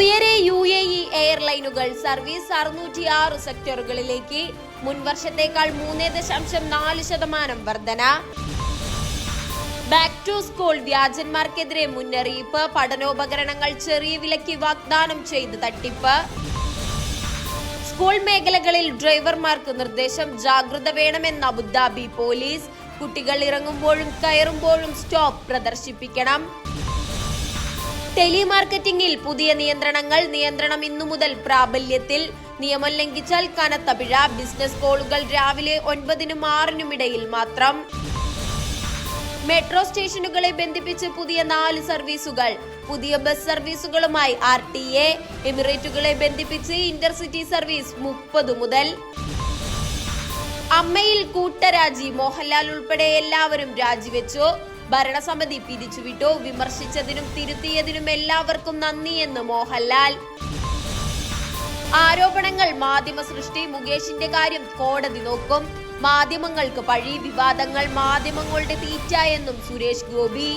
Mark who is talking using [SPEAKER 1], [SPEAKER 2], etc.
[SPEAKER 1] Uyare U A E എയർലൈനുകൾ service അറുന്നൂറ്റി ആറ് സെക്ടറുകളിലേക്ക്. മുൻവർഷത്തേക്കാൾ മൂന്ന് ദശാംശം നാല് ശതമാനം വർധന. ബാക്ക് ടു സ്കൂൾ വ്യാജന്മാർക്കെതിരെ മുന്നറിയിപ്പ് പഠനോപകരണങ്ങൾ ചെറിയ വിലയ്ക്ക് വാഗ്ദാനം ചെയ്ത് തട്ടിപ്പ്. സ്കൂൾ മേഖലകളിൽ ഡ്രൈവർമാർക്ക് നിർദ്ദേശം ജാഗ്രത വേണമെന്ന് അബുദാബി പോലീസ്. കുട്ടികൾ ഇറങ്ങുമ്പോഴും കയറുമ്പോഴും സ്റ്റോപ്പ് പ്രദർശിപ്പിക്കണം. ടെലിമാർക്കറ്റിംഗിൽ പുതിയ നിയന്ത്രണങ്ങൾ നിയന്ത്രണം ഇന്നു മുതൽ പ്രാബല്യത്തിൽ. നിയമം ലംഘിച്ചാൽ കനത്ത പിഴ ബിസിനസ് കോളുകൾ രാവിലെ ഒൻപതിനും ആറിനും ഇടയിൽ മാത്രം. മെട്രോ സ്റ്റേഷനുകളെ ബന്ധിപ്പിച്ച് പുതിയ നാല് സർവീസുകൾ. പുതിയ ബസ് സർവീസുകളുമായി ആർ ടി എ. എമിറേറ്റുകളെ ബന്ധിപ്പിച്ച് ഇന്റർസിറ്റി സർവീസ് മുപ്പത് മുതൽ. അമ്മയിൽ കൂട്ടരാജി മോഹൻലാൽ ഉൾപ്പെടെ എല്ലാവരും രാജിവെച്ചു. ഭരണസമിതി പിരിച്ചുവിട്ടു. വിമർശിച്ചതിനും തിരുത്തിയതിനും എല്ലാവർക്കും നന്ദി എന്ന് മോഹൻലാൽ. ആരോപണങ്ങൾ മാധ്യമ സൃഷ്ടി മുകേഷിന്റെ കാര്യം കോടതി നോക്കും. മാധ്യമങ്ങൾക്ക് പഴി വിവാദങ്ങൾ മാധ്യമങ്ങളുടെ തീറ്റ എന്നും സുരേഷ് ഗോപി.